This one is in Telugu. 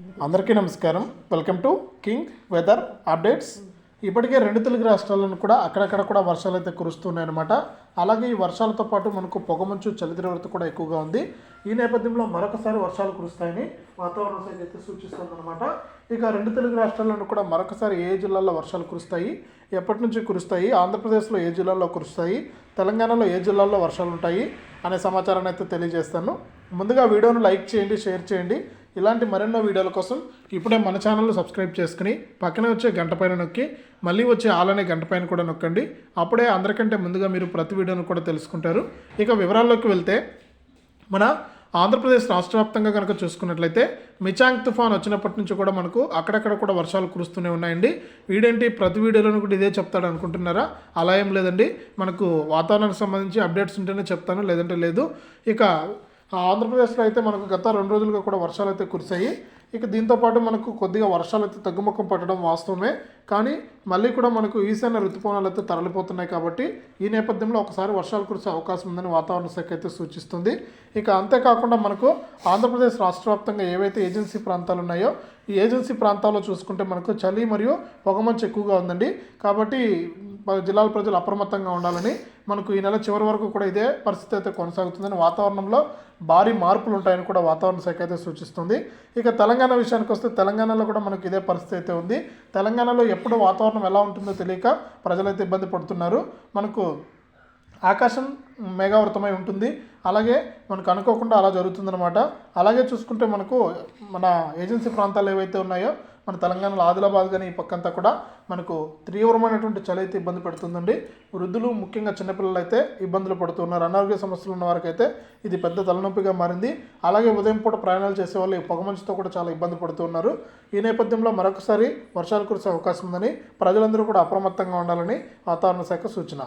అందరికీ నమస్కారం. Welcome to king weather updates ఇప్పటికే రెండు తెలుగు రాష్ట్రాలను కూడా అక్కడక్కడ కూడా వర్షాలు అయితే కురుస్తున్నాయన్నమాట అలాగే ఈ వర్షాలతో పాటు మనకు పొగమంచు చలి తీవ్రత కూడా ఎక్కువగా ఉంది. ఈ నేపథ్యంలో మరొకసారి వర్షాలు కురుస్తాయని వాతావరణ శాఖ అయితే సూచిస్తుందన్నమాట. ఇక రెండు తెలుగు రాష్ట్రాలను కూడా మరొకసారి ఏ జిల్లాల్లో వర్షాలు కురుస్తాయి? ఎప్పటి నుంచి కురుస్తాయి? ఆంధ్రప్రదేశ్లో ఏ జిల్లాల్లో కురుస్తాయి? తెలంగాణలో ఏ జిల్లాల్లో వర్షాలు ఉంటాయి? అనే సమాచారాన్ని అయితే తెలియజేస్తాను. ముందుగా వీడియోను లైక్ చేయండి షేర్ చేయండి. ఇలాంటి మరెన్నో వీడియోల కోసం ఇప్పుడే మన ఛానల్ను సబ్స్క్రైబ్ చేసుకుని పక్కనే వచ్చే గంట పైన నొక్కి మళ్ళీ వచ్చే ఆలనే గంట పైన కూడా నొక్కండి. అప్పుడే అందరికంటే ముందుగా మీరు ప్రతి వీడియోను కూడా తెలుసుకుంటారు. ఇక వివరాల్లోకి వెళ్తే మన ఆంధ్రప్రదేశ్ రాష్ట్ర వ్యాప్తంగా కనుక చూసుకున్నట్లయితే మిచాంగ్ తుఫాన్ వచ్చినప్పటి నుంచి కూడా మనకు అక్కడక్కడ కూడా వర్షాలు కురుస్తూనే ఉన్నాయండి. వీడేంటి? ప్రతి వీడియోలోనూ కూడా ఇదే చెప్తాడు అనుకుంటున్నారా? అలా ఏం లేదండి. మనకు వాతావరణానికి సంబంధించి అప్డేట్స్ ఉంటేనే చెప్తాను లేదంటే లేదు. ఇక ఆంధ్రప్రదేశ్లో అయితే మనకు గత రెండు రోజులుగా కూడా వర్షాలు అయితే కురిశాయి. ఇక దీంతో పాటు మనకు కొద్దిగా వర్షాలు అయితే తగ్గుముఖం పట్టడం వాస్తవమే. కానీ మళ్ళీ కూడా మనకు ఈశాన్య ఋతుపవనాలు అయితే తరలిపోతున్నాయి కాబట్టి ఈ నేపథ్యంలో ఒకసారి వర్షాలు కురిసే అవకాశం ఉందని వాతావరణ శాఖ అయితే సూచిస్తుంది. ఇక అంతేకాకుండా మనకు ఆంధ్రప్రదేశ్ రాష్ట్ర వ్యాప్తంగా ఏవైతే ఏజెన్సీ ప్రాంతాలు ఉన్నాయో ఈ ఏజెన్సీ ప్రాంతాల్లో చూసుకుంటే మనకు చలి మరియు పొగమంచు ఎక్కువగా ఉందండి. కాబట్టి జిల్లాల ప్రజలు అప్రమత్తంగా ఉండాలని మనకు ఈ నెల చివరి వరకు కూడా ఇదే పరిస్థితి అయితే కొనసాగుతుందని వాతావరణంలో భారీ మార్పులు ఉంటాయని కూడా వాతావరణ శాఖ అయితే సూచిస్తుంది. ఇక తెలంగాణ విషయానికి వస్తే తెలంగాణలో కూడా మనకు ఇదే పరిస్థితి అయితే ఉంది. తెలంగాణలో ఎప్పుడు వాతావరణం ఎలా ఉంటుందో తెలియక ప్రజలైతే ఇబ్బంది పడుతున్నారు. మనకు ఆకాశం మేఘావృతమై ఉంటుంది. అలాగే మనకు అనుకోకుండా అలా జరుగుతుందన్నమాట. అలాగే చూసుకుంటే మనకు మన ఏజెన్సీ ప్రాంతాలు ఏవైతే ఉన్నాయో మన తెలంగాణలో ఆదిలాబాద్ కానీ ఈ పక్కంతా కూడా మనకు తీవ్రమైనటువంటి చలి అయితే ఇబ్బంది పెడుతుందండి. వృద్ధులు ముఖ్యంగా చిన్నపిల్లలు అయితే ఇబ్బందులు పడుతున్నారు అనారోగ్య సమస్యలు ఉన్న వారికైతే ఇది పెద్ద తలనొప్పిగా మారింది. అలాగే ఉదయం పూట ప్రయాణాలు చేసే వాళ్ళు ఈ పొగమంచుతో కూడా చాలా ఇబ్బంది పడుతున్నారు ఈ నేపథ్యంలో మరొకసారి వర్షాలు కురిసే అవకాశం ఉందని ప్రజలందరూ కూడా అప్రమత్తంగా ఉండాలని వాతావరణ శాఖ సూచన.